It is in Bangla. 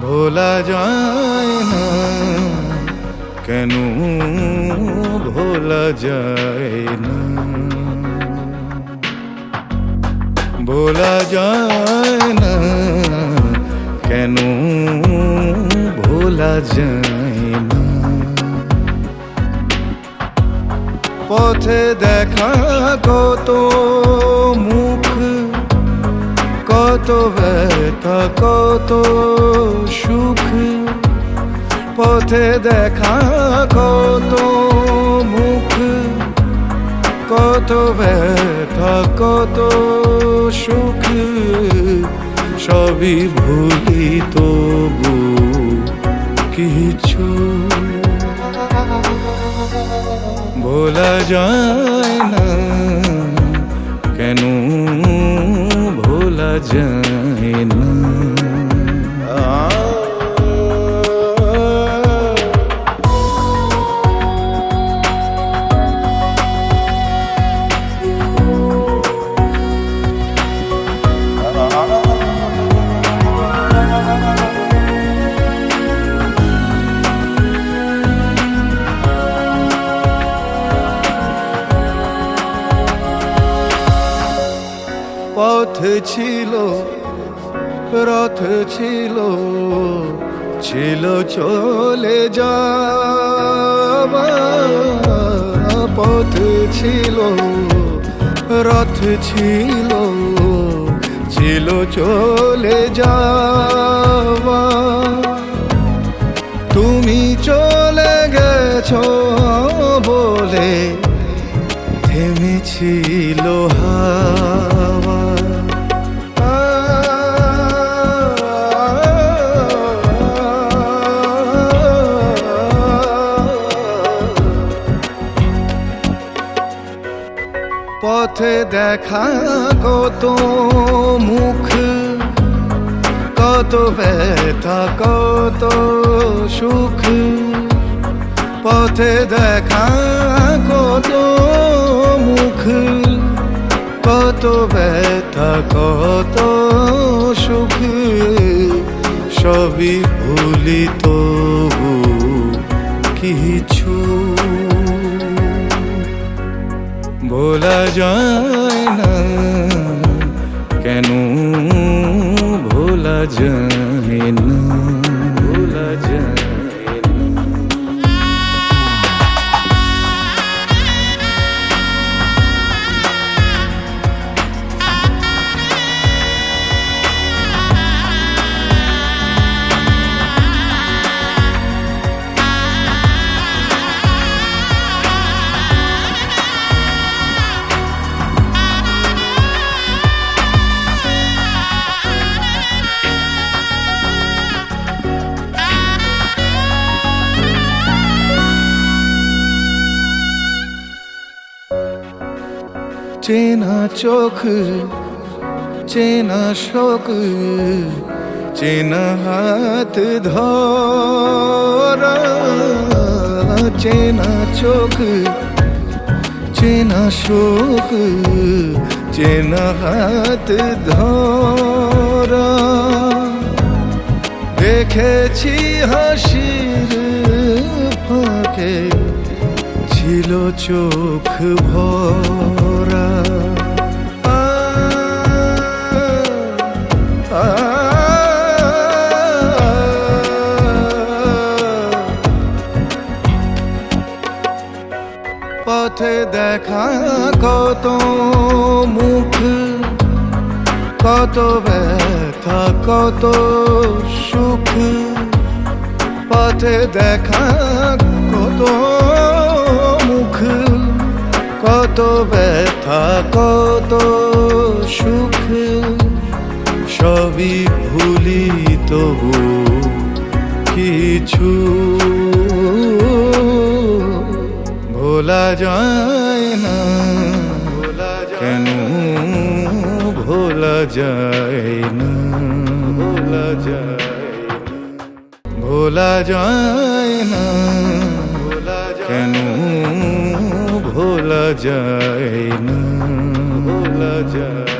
ভোলা যায় না। কেন ভোলা যায় না? ভোলা যায় না। কেন ভোলা যায় না? পথে দেখা কত মুখ কত ব্যথা, কত সুখ। পথে দেখা, কত মুখ। কত ব্যথা, কত সুখ। সবই ভুলি তবু কিছু। ভোলা যায় না। ভোলা পথ ছিল, রথ ছিল ছিল চলে যাওয়া পথ ছিল, রথ ছিল ছিল চলে যাওয়া তুমি চলে গেছ বলে থেমেছিল হাওয়া। পথে দেখা কত মুখ। কত ব্যথা, কত সুখ। পথে দেখা কত মুখ। কত ব্যথা, কত সুখ। সবই ভুলি তবু কিছু। ভোলা যায় না। কেন ভোলা যায় না? ভোলা যায় চেনা চোখ, চেনা শোক, চেনা হাত ধরা, চেনা চোখ, চেনা শোক, চেনা হাত ধরা। দেখেছি হাসির ফাঁকে ছিল চোখ ভরা পথে দেখা কত মুখ কত ব্যথা কত সুখ পথে দেখা কত কত ব্যথা, কত সুখ, সবই ভুলি তবু কিছু। ভোলা যায় না, কেন ভোলা যায় না? ভোলা যায় ভোলা যায় না, কেন ভোলা যায় না ভোলা যায়